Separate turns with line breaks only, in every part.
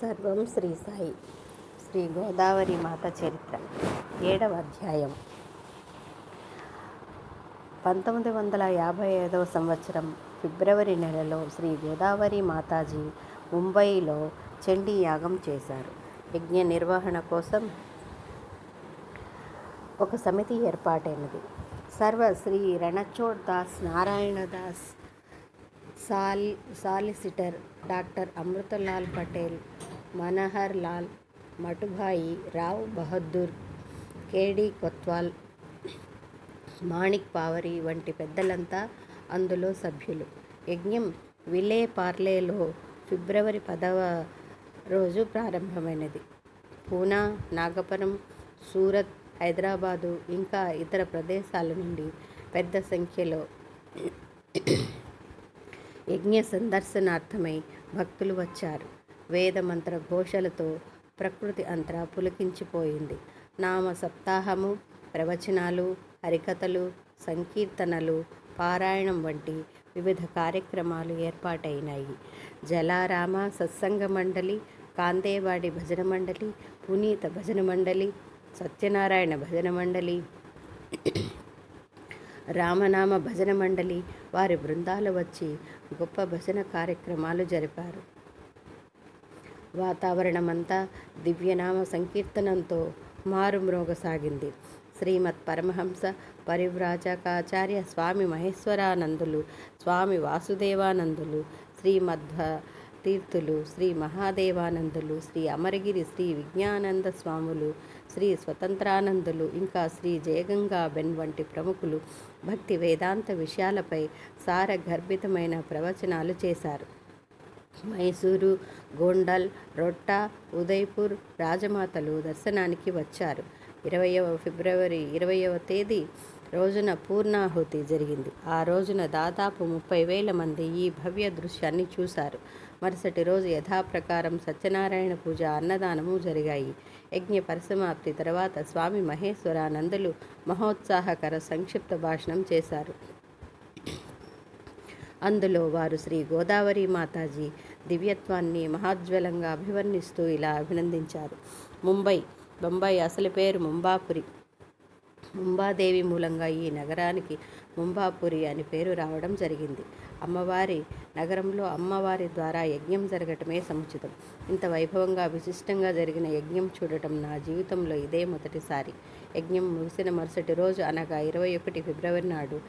సర్వం శ్రీ సాయి. శ్రీ గోదావరి మాత చరిత్ర. ఏడవ అధ్యాయం. పంతొమ్మిది వందల యాభై ఐదవ సంవత్సరం ఫిబ్రవరి నెలలో శ్రీ గోదావరి మాతాజీ ముంబైలో చండీ యాగం చేశారు. యజ్ఞ నిర్వహణ కోసం ఒక సమితి ఏర్పాటైనది. సర్వ శ్రీ రణచోడ్ దాస్ నారాయణ దాస్ సాల్ solicitor doctor Amritlal Patel Manahar Lal Matubhai Rao Bahadur K D Kotwal Manik పావరి వంటి పెద్దలంతా అందులో సభ్యులు. యజ్ఞం విలే పార్లేలో ఫిబ్రవరి పదవ రోజు ప్రారంభమైనది. పూనా నాగపురం సూరత్ హైదరాబాదు ఇంకా ఇతర ప్రదేశాల నుండి పెద్ద సంఖ్యలో యజ్ఞ సందర్శనార్థమై భక్తులు వచ్చారు. వేదమంత్ర ఘోషలతో ప్రకృతి అంతరా పులికించిపోయింది. నామ సప్తాహము ప్రవచనాలు హరికథలు సంకీర్తనలు పారాయణం వంటి వివిధ కార్యక్రమాలు ఏర్పాటైనాయి. జలారామ సత్సంగ మండలి కాందేవాడి భజన మండలి పునీత భజన మండలి సత్యనారాయణ భజన మండలి రామనామ భజన మండలి వారి బృందాలు వచ్చి గొప్ప భజన కార్యక్రమాలు జరిపారు. వాతావరణమంతా దివ్యనామ సంకీర్తనంతో మారుమ్రోగసాగింది. శ్రీమద్ పరమహంస పరివ్రాజకాచార్య స్వామి మహేశ్వరానందులు స్వామి వాసుదేవానందులు శ్రీమధ్వ తీర్థులు శ్రీ మహాదేవానందులు శ్రీ అమరగిరి శ్రీ విజ్ఞానంద స్వాములు శ్రీ స్వతంత్రానందులు ఇంకా శ్రీ జయగంగా బెన్ వంటి ప్రముఖులు భక్తి వేదాంత విషయాలపై సారగర్భితమైన ప్రవచనాలు చేశారు. మైసూరు గోండల్ రొట్ట ఉదయ్పూర్ రాజమాతలు దర్శనానికి వచ్చారు. ఇరవయవ ఫిబ్రవరి ఇరవయవ తేదీ రోజున పూర్ణాహుతి జరిగింది. ఆ రోజున దాదాపు ముప్పై వేల మంది ఈ భవ్య దృశ్యాన్ని చూశారు. మరుసటి రోజు యథాప్రకారం సత్యనారాయణ పూజ అన్నదానము జరిగాయి. యజ్ఞ పరిసమాప్తి తర్వాత స్వామి మహేశ్వరానందులు మహోత్సాహకర సంక్షిప్త భాషణం చేశారు. అందులో వారు శ్రీ గోదావరి మాతాజీ దివ్యత్వాన్ని మహాజ్వలంగా అభివర్ణిస్తూ ఇలా అభినందించారు. ముంబై బొంబాయి అసలు పేరు ముంబాపురి. ముంబాదేవి మూలంగా ఈ నగరానికి ముంబాపురి అని పేరు రావడం జరిగింది. అమ్మవారి నగరంలో అమ్మవారి ద్వారా యజ్ఞం జరగటమే సముచితం. ఇంత వైభవంగా విశిష్టంగా జరిగిన యజ్ఞం చూడటం నా జీవితంలో ఇదే మొదటిసారి. యజ్ఞం ముగిసిన మరుసటి రోజు అనగా ఇరవై ఒకటి ఫిబ్రవరి నాడు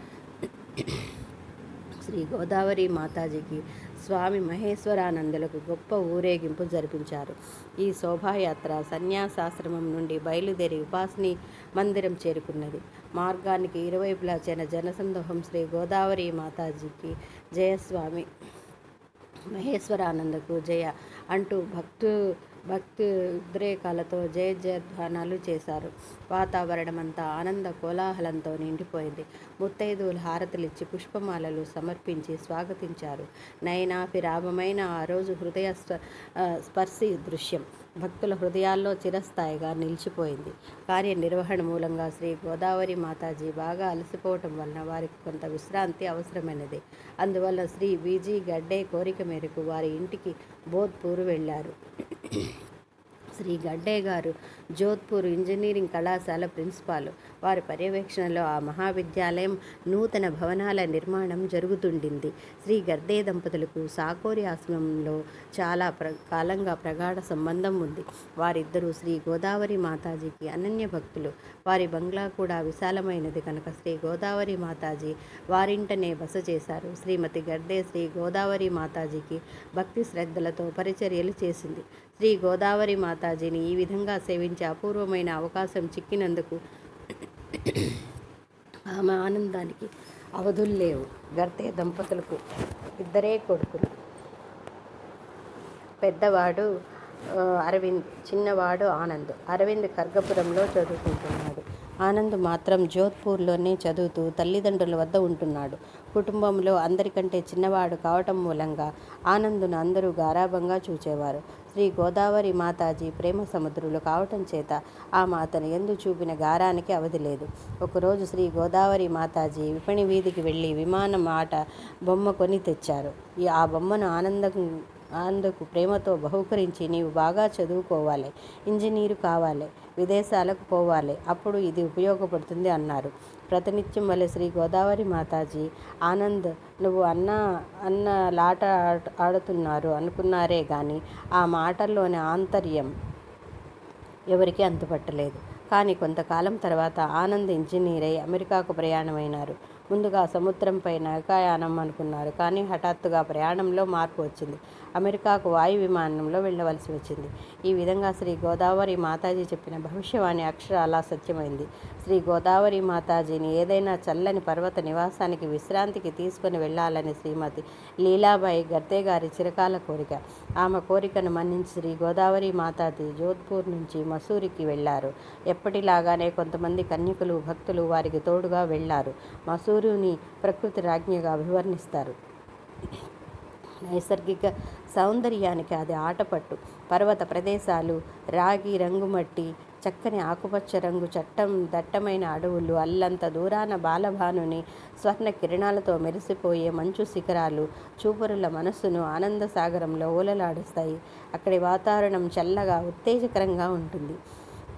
శ్రీ గోదావరి మాతాజీకి స్వామి మహేశ్వరానందులకు గొప్ప ఊరేగింపు జరిపించారు. ఈ శోభాయాత్ర సన్యాసాశ్రమం నుండి బయలుదేరి ఉపాసని మందిరం చేరుకున్నది. మార్గానికి ఇరువైపులా చేన జనసందోహం శ్రీ గోదావరి మాతాజీకి జయస్వామి మహేశ్వరానందకు జయ అంటూ భక్తు భక్తి ఉద్రేకాలతో జయ జయధ్వానాలు చేశారు. వాతావరణమంతా ఆనంద కోలాహలంతో నిండిపోయింది. ముత్తైదువులు హారతులిచ్చి పుష్పమాలలు సమర్పించి స్వాగతించారు. నయనాభిరామమైన ఆ రోజు హృదయ స్ప స్పర్శి దృశ్యం. భక్తుల హృదయాల్లో చిరస్థాయిగా నిలిచిపోయింది. కార్యనిర్వహణ మూలంగా శ్రీ గోదావరి మాతాజీ బాగా అలసిపోవటం వలన వారికి కొంత విశ్రాంతి అవసరమైనది. అందువల్ల శ్రీ బీజీ గడ్డే కోరిక మేరకు వారి ఇంటికి బోధ్పూర్ వెళ్ళారు. శ్రీ గడ్డే గారు జోధ్పూర్ ఇంజనీరింగ్ కళాశాల ప్రిన్సిపాల్. వారి పర్యవేక్షణలో ఆ మహావిద్యాలయం నూతన భవనాల నిర్మాణం జరుగుతుండింది. శ్రీ గర్దే దంపతులకు సాకోరి ఆశ్రమంలో చాలా ప్ర కాలంగా ప్రగాఢ సంబంధం ఉంది. వారిద్దరూ శ్రీ గోదావరి మాతాజీకి అనన్య భక్తులు. వారి బంగ్లా కూడా విశాలమైనది కనుక శ్రీ గోదావరి మాతాజీ వారింటనే బస చేశారు. శ్రీమతి గర్దే శ్రీ గోదావరి మాతాజీకి భక్తి శ్రద్ధలతో పరిచర్యలు చేసింది. శ్రీ గోదావరి మాతాజీని ఈ విధంగా సేవించే అపూర్వమైన అవకాశం చిక్కినందుకు ఆమె ఆనందానికి అవధులు లేవు. గర్తే దంపతులకు ఇద్దరే కొడుకులు. పెద్దవాడు అరవింద్ చిన్నవాడు ఆనంద్. అరవింద్ కర్గపురంలో చదువుకుంటున్నాడు. ఆనంద్ మాత్రం జోధ్పూర్లోనే చదువుతూ తల్లిదండ్రుల వద్ద ఉంటున్నాడు. కుటుంబంలో అందరికంటే చిన్నవాడు కావటం మూలంగా ఆనందును అందరూ గారాబంగా చూచేవారు. శ్రీ గోదావరి మాతాజీ ప్రేమ సముద్రులు కావటం చేత ఆ మాతను ఎందు చూపిన గారానికి అవధి లేదు. ఒకరోజు శ్రీ గోదావరి మాతాజీ విపణి వీధికి వెళ్ళి విమానం ఆట బొమ్మ కొని తెచ్చారు. ఈ ఆ బొమ్మను ఆనందం అందుకు ప్రేమతో బహుకరించి నీవు బాగా చదువుకోవాలి ఇంజనీరు కావాలి విదేశాలకు పోవాలి అప్పుడు ఇది ఉపయోగపడుతుంది అన్నారు. ప్రతినిత్యం వలె శ్రీ గోదావరి మాతాజీ ఆనంద్ నువ్వు అన్న అన్న లాట ఆడుతున్నారు అనుకున్నారే కానీ ఆ మాటల్లోని ఆంతర్యం ఎవరికీ అంతుపట్టలేదు. కానీ కొంతకాలం తర్వాత ఆనంద్ ఇంజనీర్ అయి అమెరికాకు ప్రయాణమైనారు. ముందుగా సముద్రంపై నౌకాయానం అనుకున్నారు. కానీ హఠాత్తుగా ప్రయాణంలో మార్పు వచ్చింది. అమెరికాకు వాయు విమానంలో వెళ్ళవలసి వచ్చింది. ఈ విధంగా శ్రీ గోదావరి మాతాజీ చెప్పిన భవిష్యవాణి అక్షరాలా సత్యమైంది. శ్రీ గోదావరి మాతాజీని ఏదైనా చల్లని పర్వత నివాసానికి విశ్రాంతికి తీసుకుని వెళ్ళాలని శ్రీమతి లీలాబాయి గర్తే గారి చిరకాల కోరిక. ఆమె కోరికను మన్నించి శ్రీ గోదావరి మాతాజీ జోధ్పూర్ నుంచి మసూరికి వెళ్ళారు. ఎప్పటిలాగానే కొంతమంది కన్యకులు భక్తులు వారికి తోడుగా వెళ్ళారు. మసూరుని ప్రకృతి రాజ్ఞిగా అభివర్ణిస్తారు. నైసర్గిక సౌందర్యానికి అది ఆటపట్టు. పర్వత ప్రదేశాలు రాగి రంగుమట్టి చక్కని ఆకుపచ్చ రంగు చట్టం దట్టమైన అడవులు అల్లంత దూరాన బాలభానుని స్వర్ణ కిరణాలతో మెరిసిపోయే మంచు శిఖరాలు చూపరుల మనస్సును ఆనంద సాగరంలో అక్కడి వాతావరణం చల్లగా ఉత్తేజకరంగా ఉంటుంది.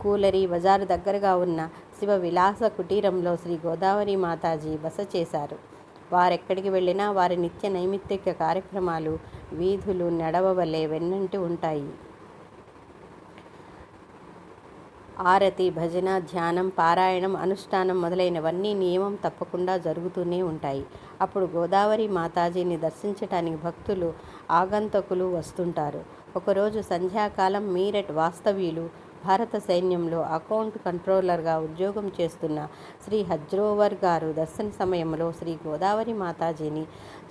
కూలరి బజారు దగ్గరగా ఉన్న శివ విలాస కుటీరంలో శ్రీ గోదావరి మాతాజీ బస చేశారు. వారెక్కడికి వెళ్ళినా వారి నిత్య నైమిత్తిక కార్యక్రమాలు వీధులు నడవవలే వెన్నంటి ఉంటాయి. ఆరతి భజన ధ్యానం పారాయణం అనుష్ఠానం మొదలైనవన్నీ నియమం తప్పకుండా జరుగుతూనే ఉంటాయి. అప్పుడు గోదావరి మాతాజీని దర్శించటానికి భక్తులు ఆగంతకులు వస్తుంటారు. ఒకరోజు సంధ్యాకాలం మీరట్ వాస్తవ్యులు భారత సైన్యంలో అకౌంట్ కంట్రోలర్గా ఉద్యోగం చేస్తున్న శ్రీ హజ్రోవర్ గారు దర్శన సమయంలో శ్రీ గోదావరి మాతాజీని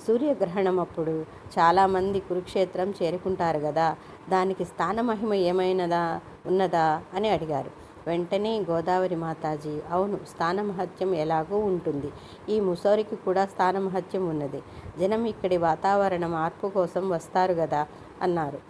సూర్యగ్రహణం అప్పుడు చాలామంది కురుక్షేత్రం చేరుకుంటారు కదా దానికి స్థానమహిమ ఏమైనదా ఉన్నదా అని అడిగారు. వెంటనే గోదావరి మాతాజీ అవును స్థానమహత్యం ఎలాగూ ఉంటుంది. ఈ ముసోరికి కూడా స్థానమహత్యం ఉన్నది. జనం ఇక్కడి వాతావరణ మార్పు కోసం వస్తారు కదా అన్నారు.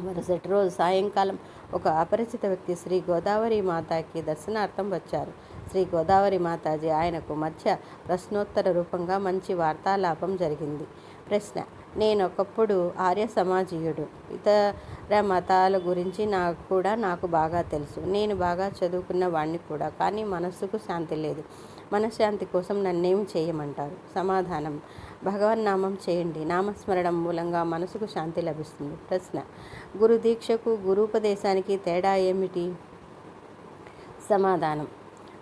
మరుసటి రోజు సాయంకాలం ఒక అపరిచిత వ్యక్తి శ్రీ గోదావరి మాతాకి దర్శనార్థం వచ్చారు. శ్రీ గోదావరి మాతాజీ ఆయనకు మధ్య ప్రశ్నోత్తర రూపంగా మంచి వార్తాలాపం జరిగింది. ప్రశ్న నేను ఒకప్పుడు ఆర్య సమాజీయుడు. ఇతర మతాల గురించి నాకు కూడా నాకు బాగా తెలుసు. నేను బాగా చదువుకున్న వాడిని కూడా కానీ మనస్సుకు శాంతి లేదు. మనశ్శాంతి కోసం నన్నేం చేయమంటారు? సమాధానం. భగవన్నామం చేయండి. నామస్మరణం మూలంగా మనసుకు శాంతి లభిస్తుంది. ప్రశ్న. గురు దీక్షకు గురూపదేశానికి తేడా ఏమిటి? సమాధానం.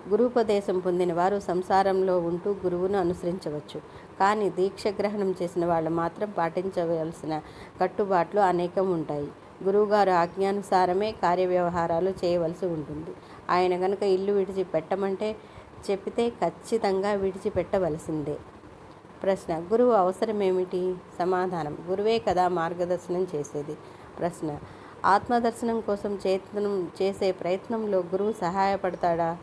గురూపదేశం పొందిన వారు సంసారంలో ఉంటూ గురువును అనుసరించవచ్చు. కానీ దీక్ష గ్రహణం చేసిన వాళ్ళు మాత్రం పాటించవలసిన కట్టుబాట్లు అనేకం ఉంటాయి. గురువుగారు ఆజ్ఞానుసారమే కార్యవ్యవహారాలు చేయవలసి ఉంటుంది. ఆయన గనుక ఇల్లు విడిచి పెట్టమంటే చెప్పితే ఖచ్చితంగా విడిచిపెట్టవలసిందే. ప్రశ్న గురువు అవసరమేమిటి? సమాధానం గురువే కదా మార్గదర్శనం చేసేది. ప్రశ్న ఆత్మదర్శనం కోసం చేతనం చేసే ప్రయత్నంలో గురువు సహాయపడతాడా?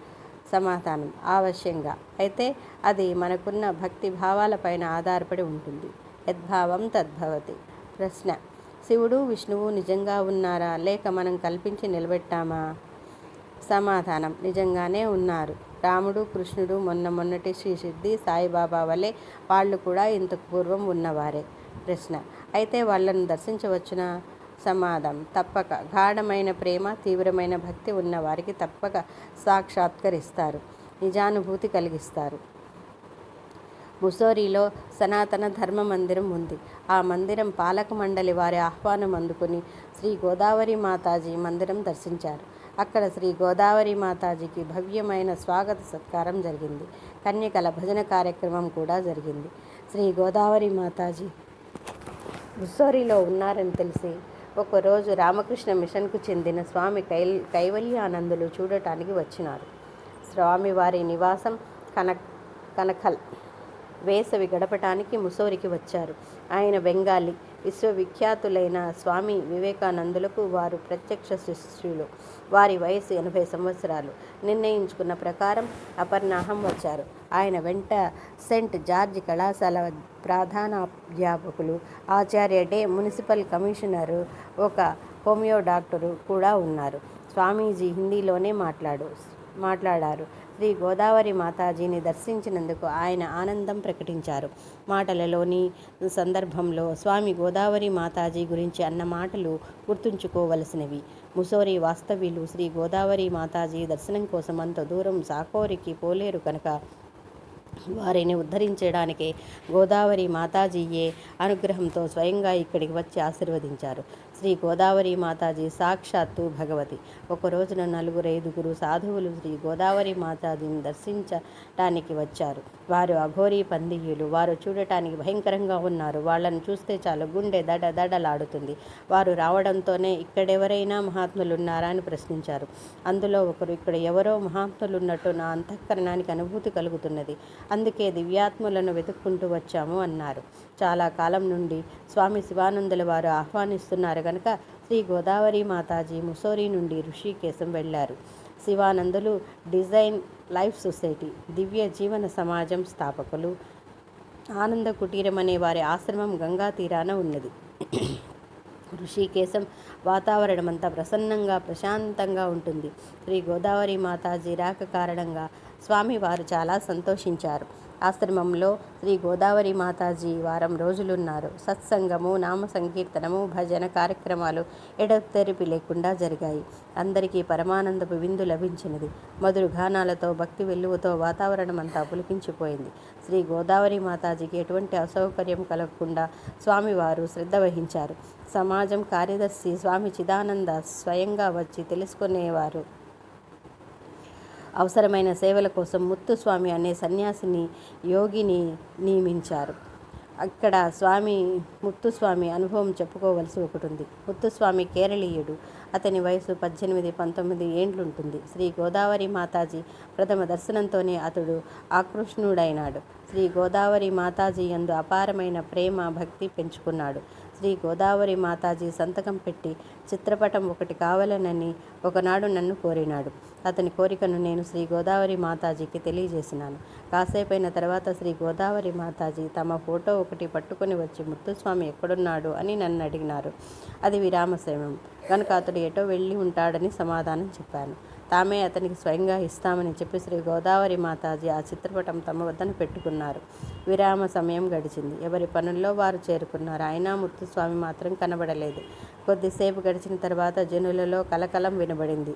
సమాధానం ఆవశ్యంగా. అయితే అది మనకున్న భక్తి భావాలపైన ఆధారపడి ఉంటుంది. యద్భావం తద్భవతి. ప్రశ్న శివుడు విష్ణువు నిజంగా ఉన్నారా? లేక మనం కల్పించి నిలబెట్టామా? సమాధానం నిజంగానే ఉన్నారు. రాముడు కృష్ణుడు మొన్న మొన్నటి శ్రీ సిద్ధి సాయిబాబా వలె వాళ్ళు కూడా ఇంతకు పూర్వం ఉన్నవారే. ప్రశ్న. అయితే వాళ్ళను దర్శించవచ్చునా? సమాధం. తప్పక. గాఢమైన ప్రేమ తీవ్రమైన భక్తి ఉన్న వారికి తప్పక సాక్షాత్కరిస్తారు. నిజానుభూతి కలిగిస్తారు. ముసోరిలో సనాతన ధర్మ మందిరం ఉంది. ఆ మందిరం పాలక మండలి వారి ఆహ్వానం అందుకుని శ్రీ గోదావరి మాతాజీ మందిరం దర్శించారు. అక్కడ శ్రీ గోదావరి మాతాజీకి భవ్యమైన స్వాగత సత్కారం జరిగింది. కన్యకల భజన కార్యక్రమం కూడా జరిగింది. శ్రీ గోదావరి మాతాజీ ముస్సోరిలో ఉన్నారని తెలిసి ఒకరోజు రామకృష్ణ మిషన్కు చెందిన స్వామి కై కైవల్యానందులు చూడటానికి వచ్చినారు. స్వామివారి నివాసం కనక్ కనకల్ వేసవి గడపటానికి ముసోరికి వచ్చారు. ఆయన బెంగాలీ విశ్వవిఖ్యాతులైన స్వామి వివేకానందులకు వారు ప్రత్యక్ష శిష్యులు. వారి వయసు ఎనభై సంవత్సరాలు. నిర్ణయించుకున్న ప్రకారం అపర్ణాహం వచ్చారు. ఆయన వెంట సెంట్ జార్జ్ కళాశాల ప్రధానాధ్యాపకులు ఆచార్య డే మున్సిపల్ కమిషనరు ఒక హోమియో డాక్టరు కూడా ఉన్నారు. స్వామీజీ హిందీలోనే మాట్లాడు మాట్లాడారు. శ్రీ గోదావరి మాతాజీని దర్శించినందుకు ఆయన ఆనందం ప్రకటించారు. మాటలలోని సందర్భంలో స్వామి గోదావరి మాతాజీ గురించి అన్న మాటలు గుర్తుంచుకోవలసినవి. ముసోరి వాస్తవ్యులు శ్రీ గోదావరి మాతాజీ దర్శనం కోసం అంత దూరం సాకోరికి పోలేరు కనుక వారిని ఉద్ధరించడానికి గోదావరి మాతాజీయే అనుగ్రహంతో స్వయంగా ఇక్కడికి వచ్చి ఆశీర్వదించారు. శ్రీ గోదావరి మాతాజీ సాక్షాత్తు భగవతి. ఒక రోజున నలుగురు ఐదుగురు సాధువులు శ్రీ గోదావరి మాతాజీని దర్శించటానికి వచ్చారు. వారు అఘోరీ పందియులు వారు చూడటానికి భయంకరంగా ఉన్నారు. వాళ్ళను చూస్తే చాలు గుండె దడ దడలాడుతుంది. వారు రావడంతోనే ఇక్కడెవరైనా మహాత్ములు ఉన్నారా అని ప్రశ్నించారు. అందులో ఒకరు ఇక్కడ ఎవరో మహాత్ములు ఉన్నట్టు నా అంతఃకరణానికి అనుభూతి కలుగుతున్నది. అందుకే దివ్యాత్ములను వెతుక్కుంటూ వచ్చాము అన్నారు. చాలా కాలం నుండి స్వామి శివానందుల వారు ఆహ్వానిస్తున్నారు కనుక శ్రీ గోదావరి మాతాజీ ముసోరి నుండి ఋషికేశం వెళ్ళారు. శివానందులు డిజైన్ లైఫ్ సొసైటీ దివ్య జీవన సమాజం స్థాపకులు ఆనంద కుటీరం అనే వారి ఆశ్రమం గంగా తీరాన ఉన్నది. ఋషికేశం వాతావరణం అంతా ప్రసన్నంగా ప్రశాంతంగా ఉంటుంది. శ్రీ గోదావరి మాతాజీ రాక కారణంగా స్వామివారు చాలా సంతోషించారు. ఆశ్రమంలో శ్రీ గోదావరి మాతాజీ వారం రోజులున్నారు. సత్సంగము నామ సంకీర్తనము భజన కార్యక్రమాలు ఎడతెరిపి లేకుండా జరిగాయి. అందరికీ పరమానందపు విందు లభించినది. మధురు గానాలతో భక్తి వెల్లువతో వాతావరణం అంతా పులికించిపోయింది. శ్రీ గోదావరి మాతాజీకి ఎటువంటి అసౌకర్యం కలగకుండా స్వామివారు శ్రద్ధ వహించారు. సమాజం కార్యదర్శి స్వామి చిదానంద స్వయంగా వచ్చి తెలుసుకునేవారు. అవసరమైన సేవల కోసం ముత్తుస్వామి అనే సన్యాసిని యోగిని నియమించారు. అక్కడ స్వామి ముత్తుస్వామి అనుభవం చెప్పుకోవలసి ఒకటి ఉంది ముత్తుస్వామి కేరళీయుడు. అతని వయసు పద్దెనిమిది పంతొమ్మిది ఏండ్లుంటుంది. శ్రీ గోదావరి మాతాజీ ప్రథమ దర్శనంతోనే అతడు ఆకృష్ణుడైనాడు. శ్రీ గోదావరి మాతాజీ యందు అపారమైన ప్రేమ భక్తి పెంచుకున్నాడు. శ్రీ గోదావరి మాతాజీ సంతకం పెట్టి చిత్రపటం ఒకటి కావాలనని ఒకనాడు నన్ను కోరినాడు. అతని కోరికను నేను శ్రీ గోదావరి మాతాజీకి తెలియజేసినాను. కాసేపైన తర్వాత శ్రీ గోదావరి మాతాజీ తమ ఫోటో ఒకటి పట్టుకొని వచ్చి ముత్తుస్వామి ఎక్కడున్నాడు? అని నన్ను అడిగినారు. అది విరామశ్రమం కనుక అతడు ఎటో వెళ్ళి ఉంటాడని సమాధానం చెప్పాను. తామే అతనికి స్వయంగా ఇస్తామని చెప్పి శ్రీ గోదావరి మాతాజీ ఆ చిత్రపటం తమ వద్దను పెట్టుకున్నారు. విరామ సమయం గడిచింది. ఎవరి పనుల్లో వారు చేరుకున్నారు. అయినా ముత్తుస్వామి మాత్రం కనబడలేదు. కొద్దిసేపు గడిచిన తర్వాత జనులలో కలకలం వినబడింది.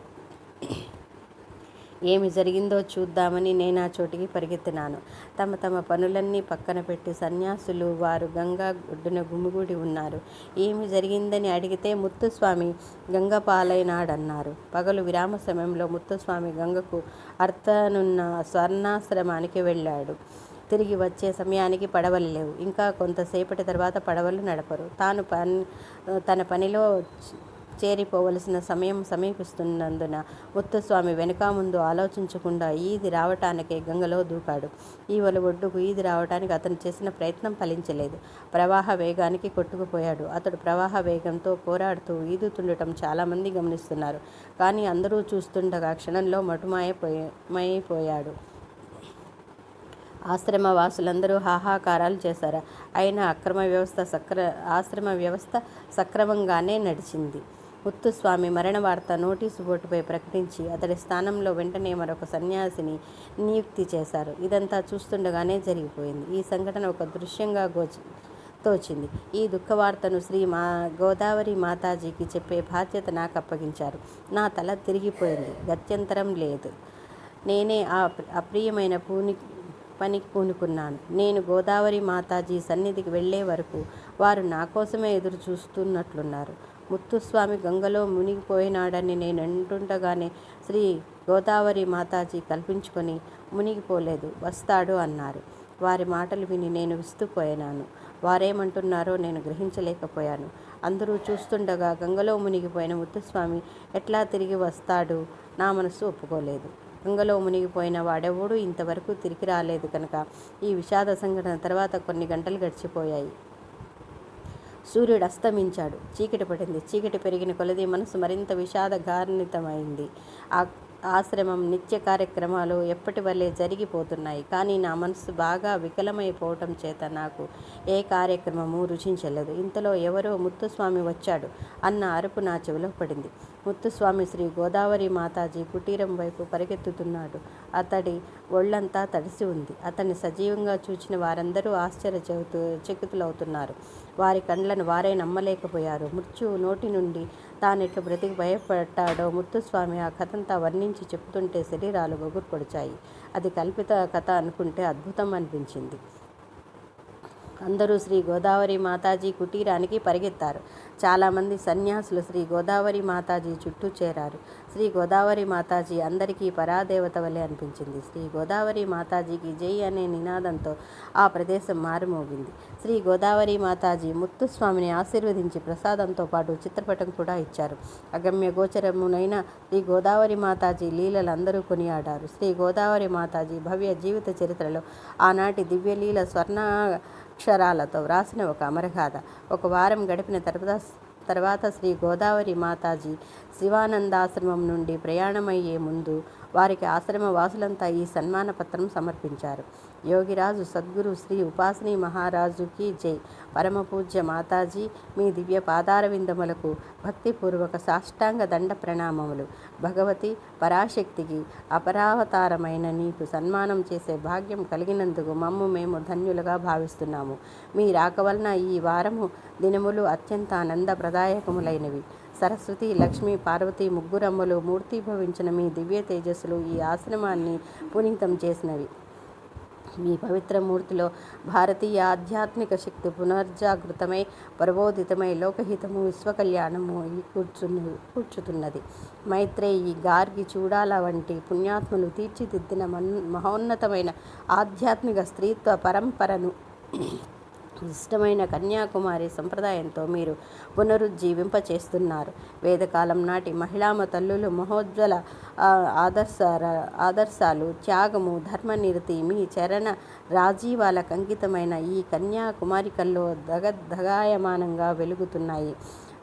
ఏమి జరిగిందో చూద్దామని నేను ఆ చోటికి పరిగెత్తినాను. తమ తమ పనులన్నీ పక్కన పెట్టి సన్యాసులు వారు గంగా ఒడ్డున గుమిగూడి ఉన్నారు. ఏమి జరిగిందని అడిగితే ముత్తుస్వామి గంగ పాలైనాడన్నారు పగలు విరామ సమయంలో ముత్తుస్వామి గంగకు అర్థనున్న స్వర్ణాశ్రమానికి వెళ్ళాడు. తిరిగి వచ్చే సమయానికి పడవలు లేవు. ఇంకా కొంతసేపటి తర్వాత పడవలు నడపరు. తాను పని తన పనిలో చేరిపోవలసిన సమయం సమీపిస్తున్నందున ముత్తుస్వామి వెనుక ముందు ఆలోచించకుండా ఈది రావటానికే గంగలో దూకాడు. ఈవల ఒడ్డుకు ఈది రావటానికి అతను చేసిన ప్రయత్నం ఫలించలేదు. ప్రవాహ వేగానికి కొట్టుకుపోయాడు. అతడు ప్రవాహ వేగంతో పోరాడుతూ ఈదుతుండటం చాలామంది గమనిస్తున్నారు. కానీ అందరూ చూస్తుండగా క్షణంలో మటుమాయపోయాడు ఆశ్రమ వాసులందరూ హాహాకారాలు చేశారు. అయినా అక్రమ వ్యవస్థ సక్ర ఆశ్రమ వ్యవస్థ సక్రమంగానే నడిచింది. ముత్తుస్వామి మరణ వార్త నోటీసు బోర్డుపై ప్రకటించి అతడి స్థానంలో వెంటనే మరొక సన్యాసిని నియుక్తి చేశారు. ఇదంతా చూస్తుండగానే జరిగిపోయింది. ఈ సంఘటన ఒక దృశ్యంగా గోచి తోచింది. ఈ దుఃఖ వార్తను శ్రీ మా గోదావరి మాతాజీకి చెప్పే బాధ్యత నాకు అప్పగించారు నా తల తిరిగిపోయింది. గత్యంతరం లేదు. నేనే ఆ అప్రియమైన పూని పనికి పూనుకున్నాను. నేను గోదావరి మాతాజీ సన్నిధికి వెళ్ళే వరకు వారు నా కోసమే ఎదురు చూస్తున్నట్లున్నారు ముత్తుస్వామి గంగలో మునిగిపోయినాడని నేను అంటుండగానే శ్రీ గోదావరి మాతాజీ కల్పించుకొని మునిగిపోలేదు. వస్తాడు అన్నారు. వారి మాటలు విని నేను విస్తుపోయినాను వారేమంటున్నారో నేను గ్రహించలేకపోయాను. అందరూ చూస్తుండగా గంగలో మునిగిపోయిన ముత్తుస్వామి ఎట్లా తిరిగి వస్తాడు? నా మనసు ఒప్పుకోలేదు. గంగలో మునిగిపోయిన వాడెవడూ ఇంతవరకు తిరిగి రాలేదు కనుక ఈ విషాద సంఘటన తర్వాత కొన్ని గంటలు గడిచిపోయాయి. సూర్యుడు అస్తమించాడు. చీకటి పడింది. చీకటి పెరిగిన కొలది మనసు మరింత విషాదగార్నితమైంది ఆ ఆశ్రమం నిత్య కార్యక్రమాలు ఎప్పటి వల్లే జరిగిపోతున్నాయి? కానీ నా మనసు బాగా వికలమైపోవటం చేత నాకు ఏ కార్యక్రమము రుచించలేదు. ఇంతలో ఎవరో ముత్తుస్వామి వచ్చాడు అన్న అరుపు నా చెవిలో పడింది. ముత్తుస్వామి శ్రీ గోదావరి మాతాజీ కుటీరం వైపు పరిగెత్తుతున్నాడు. అతడి ఒళ్ళంతా తడిసి ఉంది. అతన్ని సజీవంగా చూచిన వారందరూ ఆశ్చర్యచవుతూ చకితులవుతున్నారు. వారి కండ్లను వారే నమ్మలేకపోయారు. మృత్యువు నోటి నుండి తానెట్లు బ్రతికి భయపడ్డాడో ముత్తుస్వామి ఆ కథంతా వర్ణించి చెప్తుంటే శరీరాలు గొగుర్పొడిచాయి. అది కల్పిత కథ అనుకుంటే అద్భుతం అనిపించింది. అందరూ శ్రీ గోదావరి మాతాజీ కుటీరానికి పరిగెత్తారు. చాలామంది సన్యాసులు శ్రీ గోదావరి మాతాజీ చుట్టూ చేరారు. శ్రీ గోదావరి మాతాజీ అందరికీ పరాదేవత వలె అనిపించింది. శ్రీ గోదావరి మాతాజీకి జై అనే నినాదంతో ఆ ప్రదేశం మారుమోగింది. శ్రీ గోదావరి మాతాజీ ముత్తుస్వామిని ఆశీర్వదించి ప్రసాదంతో పాటు చిత్రపటం కూడా ఇచ్చారు. అగమ్య గోచరమునైన శ్రీ గోదావరి మాతాజీ లీలలు అందరూ కొనియాడారు. శ్రీ గోదావరి మాతాజీ భవ్య జీవిత చరిత్రలో ఆనాటి దివ్యలీల స్వర్ణ అక్షరాలతో వ్రాసిన ఒక అమరగాథ. ఒక వారం గడిపిన తర్వాత తర్వాత శ్రీ గోదావరి మాతాజీ శివానందాశ్రమం నుండి ప్రయాణమయ్యే ముందు వారికి ఆశ్రమ వాసులంతా ఈ సన్మాన పత్రం సమర్పించారు. యోగిరాజు సద్గురు శ్రీ ఉపాసని మహారాజుకి జై. పరమ పూజ్య మాతాజీ మీ దివ్య పాదార విందములకు భక్తిపూర్వక సాష్టాంగ దండ ప్రణామములు. భగవతి పరాశక్తికి అపరావతారమైన నీకు సన్మానం చేసే భాగ్యం కలిగినందుకు మమ్ము మేము ధన్యులుగా భావిస్తున్నాము. మీ రాక వలన ఈ వారము దినములు అత్యంత ఆనందప్రదాయకములైనవి. సరస్వతి లక్ష్మి పార్వతి ముగ్గురమ్మలు మూర్తిభవించిన మీ దివ్య తేజస్సులు ఈ ఆశ్రమాన్ని పునీతం చేసినవి. మీ పవిత్ర మూర్తిలో భారతీయ ఆధ్యాత్మిక శక్తి పునర్జాగృతమై ప్రబోధితమై లోకహితము విశ్వకళ్యాణము కూర్చుని కూర్చుతున్నది. మైత్రేయి గార్గి చూడాల వంటి పుణ్యాత్ములు తీర్చిదిద్దిన మన్ మహోన్నతమైన ఆధ్యాత్మిక స్త్రీత్వ పరంపరను ఇష్టమైన కన్యాకుమారి సంప్రదాయంతో మీరు పునరుజ్జీవింపచేస్తున్నారు. వేదకాలం నాటి మహిళామ తల్లులు మహోజ్వల ఆదర్శ ఆదర్శాలు త్యాగము ధర్మనిరతి మీ చరణ రాజీవాల అంకితమైన ఈ కన్యాకుమారికల్లో దగదగాయమానంగా వెలుగుతున్నాయి.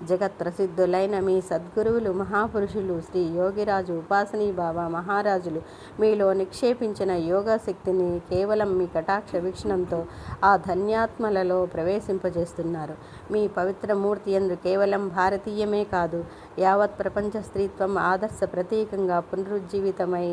జగత్ ప్రసిద్ధులైన మీ సద్గురువులు మహాపురుషులు శ్రీ యోగిరాజు ఉపాసనీ బాబా మహారాజులు. మీలో నిక్షేపించిన యోగా శక్తిని కేవలం మీ కటాక్ష వీక్షణంతో ఆ ధన్యాత్మలలో ప్రవేశింపజేస్తున్నారు. మీ పవిత్ర మూర్తి ఎందు కేవలం భారతీయమే కాదు యావత్ ప్రపంచ స్త్రీత్వం ఆదర్శ ప్రతీకంగా పునరుజ్జీవితమై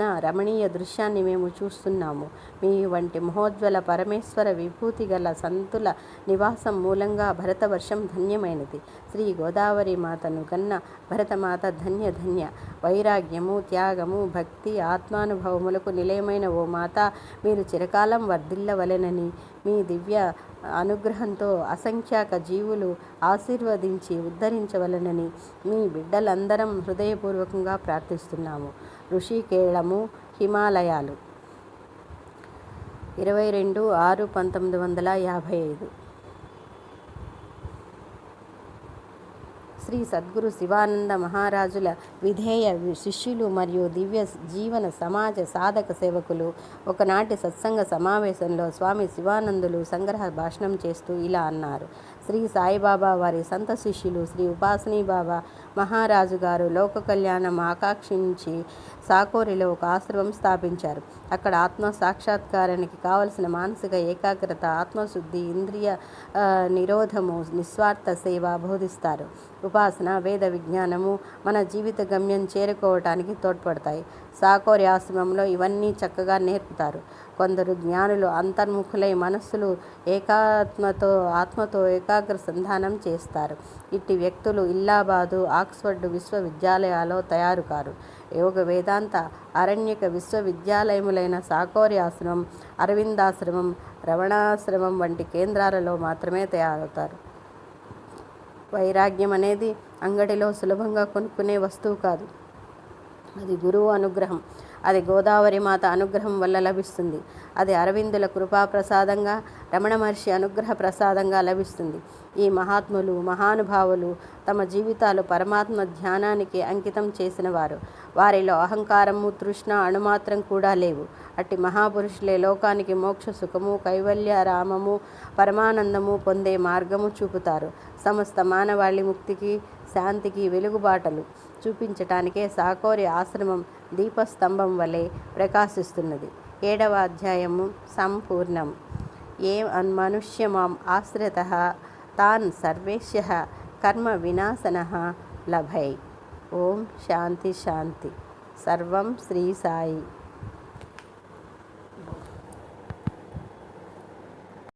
నా రమణీయ దృశ్యాన్ని మేము చూస్తున్నాము. మీ వంటి మహోజ్వల పరమేశ్వర విభూతి గల సంతుల నివాసం మూలంగా భరతవర్షం ధన్యమైనది. శ్రీ గోదావరి మాతను కన్న భరతమాత ధన్య ధన్య. వైరాగ్యము త్యాగము భక్తి ఆత్మానుభవములకు నిలయమైన ఓ మాత మీరు చిరకాలం వర్ధిల్లవలెనని మీ దివ్య అనుగ్రహంతో అసంఖ్యాక జీవులు ఆశీర్వదించి ఉద్ధరించవలనని మీ బిడ్డలందరం హృదయపూర్వకంగా ప్రార్థిస్తున్నాము. ఋషికేళము హిమాలయాలు. ఇరవై రెండు ఆరు పంతొమ్మిది వందల యాభై ఐదు. శ్రీ సద్గురు శివానంద మహారాజుల విధేయ శిష్యులు మరియు దివ్య జీవన సమాజ సాధక సేవకులు ఒకనాటి సత్సంగ సమావేశంలో స్వామి శివానందులు సంగ్రహ భాషణం చేస్తూ ఇలా అన్నారు. శ్రీ సాయిబాబా వారి సంత శిష్యులు శ్రీ ఉపాసనీ బాబా మహారాజు గారు లోక కళ్యాణం ఆకాంక్షించి సాకోరిలో ఒక ఆశ్రమం స్థాపించారు. అక్కడ ఆత్మ సాక్షాత్కారానికి కావలసిన మానసిక ఏకాగ్రత ఆత్మశుద్ధి ఇంద్రియ నిరోధము నిస్వార్థ సేవ బోధిస్తారు. ఉపాసన వేద విజ్ఞానము మన జీవిత గమ్యం చేరుకోవటానికి తోడ్పడతాయి. సాకోరి ఆశ్రమంలో ఇవన్నీ చక్కగా నేర్పుతారు. కొందరు జ్ఞానులు అంతర్ముఖులై మనస్సులు ఏకాత్మతో ఆత్మతో ఏకాగ్ర సంధానం చేస్తారు. ఇట్టి వ్యక్తులు ఇల్లాబాదు ఆక్స్ఫర్డ్ విశ్వవిద్యాలయాల్లో తయారు కారు యోగ వేదాంత అరణ్యక విశ్వవిద్యాలయములైన సాకోరి ఆశ్రమం అరవిందాశ్రమం రవణాశ్రమం వంటి కేంద్రాలలో మాత్రమే తయారవుతారు. వైరాగ్యం అనేది అంగడిలో సులభంగా కొనుక్కునే వస్తువు కాదు. అది గురువు అనుగ్రహం. అది గోదావరి మాత అనుగ్రహం వల్ల లభిస్తుంది. అది అరవిందుల కృపాప్రసాదంగా రమణ మహర్షి అనుగ్రహ ప్రసాదంగా లభిస్తుంది. ఈ మహాత్ములు మహానుభావులు తమ జీవితాలు పరమాత్మ ధ్యానానికి అంకితం చేసిన వారు. వారిలో అహంకారము తృష్ణ అణుమాత్రం కూడా లేవు. అట్టి మహాపురుషులే లోకానికి మోక్ష సుఖము కైవల్య రామము పరమానందము పొందే మార్గము చూపుతారు. సమస్త మానవాళి ముక్తికి శాంతికి వెలుగుబాటలు చూపించటానికే సాకోరి ఆశ్రమం దీపస్తంభం వలె ప్రకాశిస్తున్నది. ఏడవ అధ్యాయము సంపూర్ణం. ఏ మనుష్యమాం ఆశ్రిత తాన్ సర్వేశ్య కర్మ వినాశన లభై. ఓం శాంతి శాంతి. సర్వం శ్రీ సాయి.